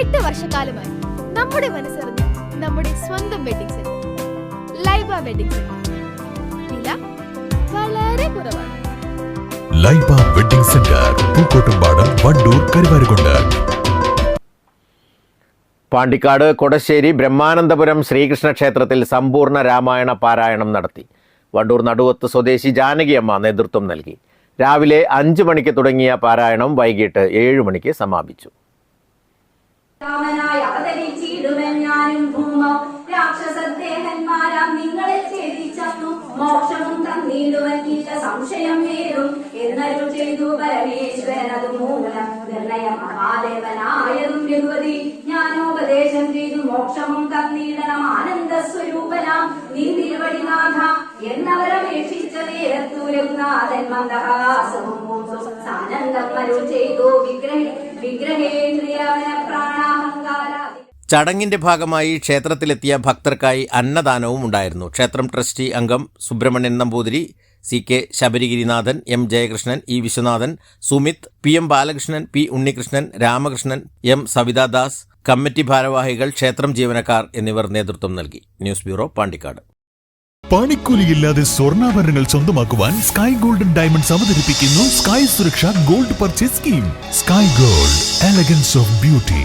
എട്ട് വർഷക്കാലമായി നമ്മുടെ മനസ്സറിഞ്ഞ് നമ്മുടെ സ്വന്തം wedding centre Laiba wedding centre വില വളരെ കുറവാണ്. Laiba wedding centre Pookkottumpadam Wandoor Karuvarakundu. Pandikkad Kodassery Brahmanandapuram Sreekrishna ക്ഷേത്രത്തിൽ സമ്പൂർണ രാമായണ പാരായണം നടത്തി. വണ്ടൂർ നടുവത്ത് സ്വദേശി ജാനകിയമ്മ നേതൃത്വം നൽകി. രാവിലെ അഞ്ച് മണിക്ക് തുടങ്ങിയ പാരായണം വൈകിട്ട് ഏഴ് മണിക്ക് സമാപിച്ചു. രാമനായി അവതരിച്ചിടുവൻ ഞാനും ഭൂമോ രാക്ഷസദേഹന്മാരാം നിങ്ങളെ ഛേദിച്ചു മോക്ഷവും തന്നിടുവൻ സംശയം നേരും. എന്നരുൾ ചെയ്തു പരമേശ്വരൻ അത് മൂലം നിർണയ. മഹാദേവനായതും രഘുപതി ഞാനോപദേശം ചെയ്തു. മോക്ഷവും തന്നിടണം ആനന്ദ സ്വരൂപനാം നീ തിരുവടിനാഥ എന്നവരപേക്ഷിച്ച നേരത്തു രഘുനാഥൻ മന്ദഹാസവും സാനന്ദം അരുൾ ചെയ്തു. വിഗ്രഹ വിഗ്രഹേന്ദ്രിയവന ചടങ്ങിന്റെ ഭാഗമായി ക്ഷേത്രത്തിലെത്തിയ ഭക്തർക്കായി അന്നദാനവും ഉണ്ടായിരുന്നു. ക്ഷേത്രം ട്രസ്റ്റി അംഗം Subramanian Namboothiri C K Sabarigirinathan M Jayakrishnan E Viswanathan Sumith P M Balakrishnan P Unnikrishnan Ramakrishnan M Savithadas committee ഭാരവാഹികൾ ക്ഷേത്രം ജീവനക്കാർ എന്നിവർ നേതൃത്വം നൽകി. News bureau Pandikkad. പണിക്കൂലിയില്ലാതെ സ്വർണാഭരണങ്ങൾ സ്വന്തമാക്കുവാൻ സ്കൈ ഗോൾഡൻ ഡയമണ്ട്സ് അവതരിപ്പിക്കുന്നു Sky Suraksha gold purchase scheme. Sky gold elegance of beauty.